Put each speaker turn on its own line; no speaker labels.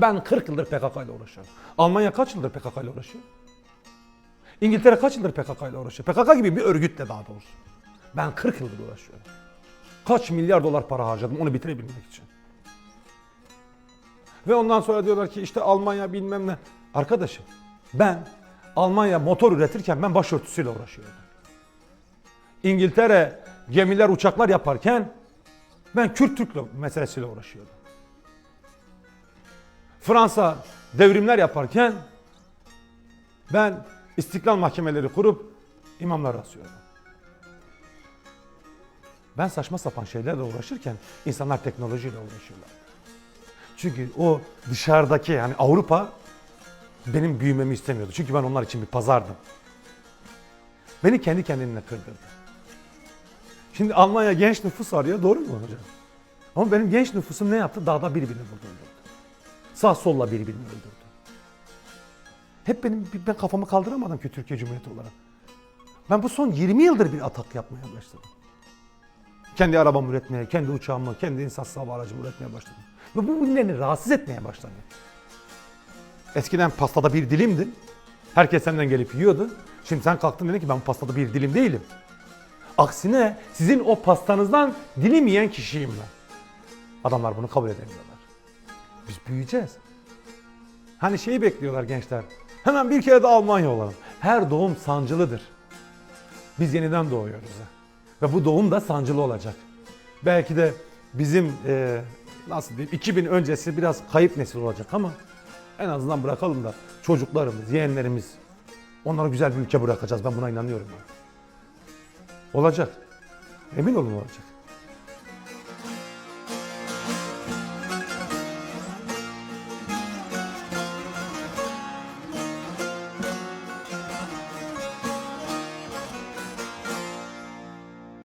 Ben 40 yıldır PKK ile uğraşıyorum. Almanya kaç yıldır PKK ile uğraşıyor? İngiltere kaç yıldır PKK ile uğraşıyor? PKK gibi bir örgütle daha doğrusu. Ben 40 yıldır uğraşıyorum. Kaç milyar dolar para harcadım onu bitirebilmek için. Ve ondan sonra diyorlar ki işte Almanya bilmem ne. Arkadaşım ben Almanya motor üretirken ben başörtüsüyle uğraşıyordum. İngiltere gemiler uçaklar yaparken ben Kürt Türk meselesiyle uğraşıyordum. Fransa devrimler yaparken ben istiklal mahkemeleri kurup imamlar asıyordum. Ben saçma sapan şeylerle uğraşırken insanlar teknolojiyle uğraşıyorlar. Çünkü o dışarıdaki yani Avrupa benim büyümemi istemiyordu. Çünkü ben onlar için bir pazardım. Beni kendi kendine kırdırdı. Şimdi Almanya genç nüfus arıyor doğru mu hocam? Ama benim genç nüfusum ne yaptı? Dağda birbirini vurdu. Sağ solla birbirini öldürdü. Hep benim ben kafamı kaldıramadım ki Türkiye Cumhuriyeti olarak. Ben bu son 20 yıldır bir atak yapmaya başladım. Kendi arabamı üretmeye, kendi uçağımı, kendi insansız hava aracımı üretmeye başladım. Ve bu birilerini rahatsız etmeye başladı. Eskiden pastada bir dilimdin. Herkes senden gelip yiyordu. Şimdi sen kalktın dedin ki ben pastada bir dilim değilim. Aksine sizin o pastanızdan dilim yiyen kişiyim ben. Adamlar bunu kabul edemiyorlar. Biz büyüyeceğiz. Hani şeyi bekliyorlar gençler. Hemen bir kere de Almanya olalım. Her doğum sancılıdır. Biz yeniden doğuyoruz. Ve bu doğum da sancılı olacak. Belki de bizim e, nasıl diyeyim 2000 öncesi biraz kayıp nesil olacak ama en azından bırakalım da çocuklarımız, yeğenlerimiz onlara güzel bir ülke bırakacağız. Ben buna inanıyorum. Olacak. Emin olun olacak.